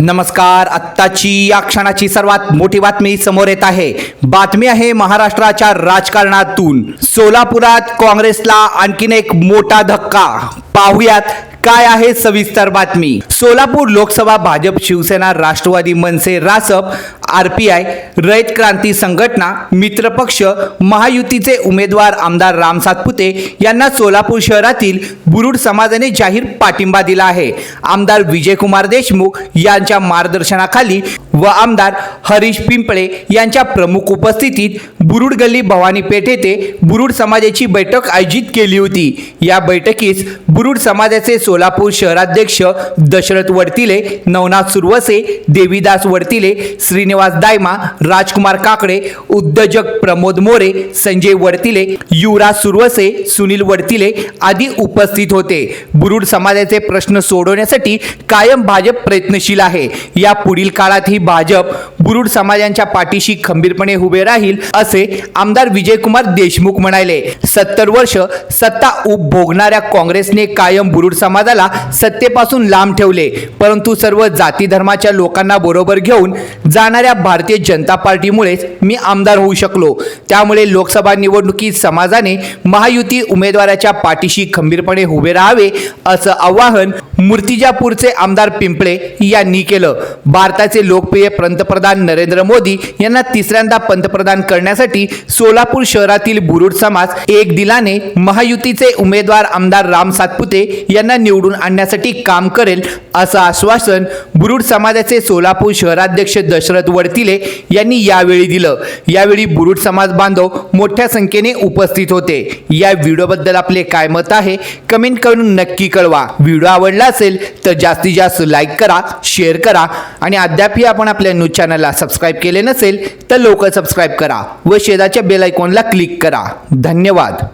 नमस्कार. आत्ताची या क्षणाची सर्वात मोठी बातमी समोर येत आहे. बातमी आहे महाराष्ट्राच्या राजकारणातून. सोलापुरात काँग्रेसला आणखीन एक मोठा धक्का. पाहुयात काय आहे सविस्तर बातमी. Solapur Lok Sabha Bhajap Shiv Sena Rashtrawadi Manse Rasap R P I Rayat Kranti Sanghatana मित्रपक्ष महायुतीचे उमेदवार आमदार राम सातपुते यांना सोलापूर शहरातील बुरुड समाजाने जाहीर पाठिंबा दिला आहे. आमदार विजयकुमार देशमुख यांच्या मार्गदर्शनाखाली व आमदार हरीश पिंपळे यांच्या प्रमुख उपस्थितीत बुरुड गल्ली भवानी पेठ येथे बुरुड समाजाची बैठक आयोजित केली होती. या बैठकीस बुरुड समाजाचे सोलापूर शहराध्यक्ष दशरथ वडतिले नवनाथ सुरवसे देवीदास वडतिले श्रीनिवास दायमा राजकुमार काकडे उद्योजक प्रमोद मोरे संजय वडतिले युवराज सुरवसे सुनील वडतिले आदी उपस्थित होते. बुरुड समाजाचे प्रश्न सोडवण्यासाठी कायम भाजप प्रयत्नशील आहे. या पुढील काळातही भाजप बुरुड समाजांच्या पाठीशी खंबीरपणे उभे राहील असे आमदार विजयकुमार देशमुख म्हणाले. सत्तर वर्ष सत्ता उपभोगणाऱ्या काँग्रेसने कायम बुरुड समाजाला सत्तेपासून लांब ठेवले परंतु सर्व जाती धर्माच्या लोकांना बरोबर घेऊन जाणाऱ्या भारतीय जनता पार्टीमुळेच मी आमदार होऊ शकलो. त्यामुळे लोकसभा निवडणुकीत समाजाने महायुती उमेदवाराच्या पाठीशी खंबीरपणे उभे राहावे असं आवाहन मूर्तिजापूरचे आमदार पिंपळे यांनी केलं. भारताचे लोकप्रिय पंतप्रधान नरेंद्र मोदी यांना तिसऱ्यांदा पंतप्रधान करण्यासाठी सोलापूर शहरातील बुरुड समाज एक दिलाने महायुतीचे उमेदवार आमदार राम सातपुते यांना निवडून आणण्यासाठी काम करेल असं आश्वासन बुरुड समाजाचे सोलापूर शहराध्यक्ष दशरथ वडतिले यांनी यावेळी दिलं. यावेळी बुरुड समाज बांधव मोठ्या संख्येने उपस्थित होते. या व्हिडिओबद्दल आपले काय मत आहे? कमेंट करून नक्की कळवा. व्हिडिओ आवडला असेल तर जास्तीत जास्त लाईक करा शेअर करा आणि अद्यापही आपण आपल्या न्यूज चॅनलला सबस्क्राईब केले नसेल तर लवकर सबस्क्राईब करा व शेजारच्या बेल आयकॉनला क्लिक करा. धन्यवाद.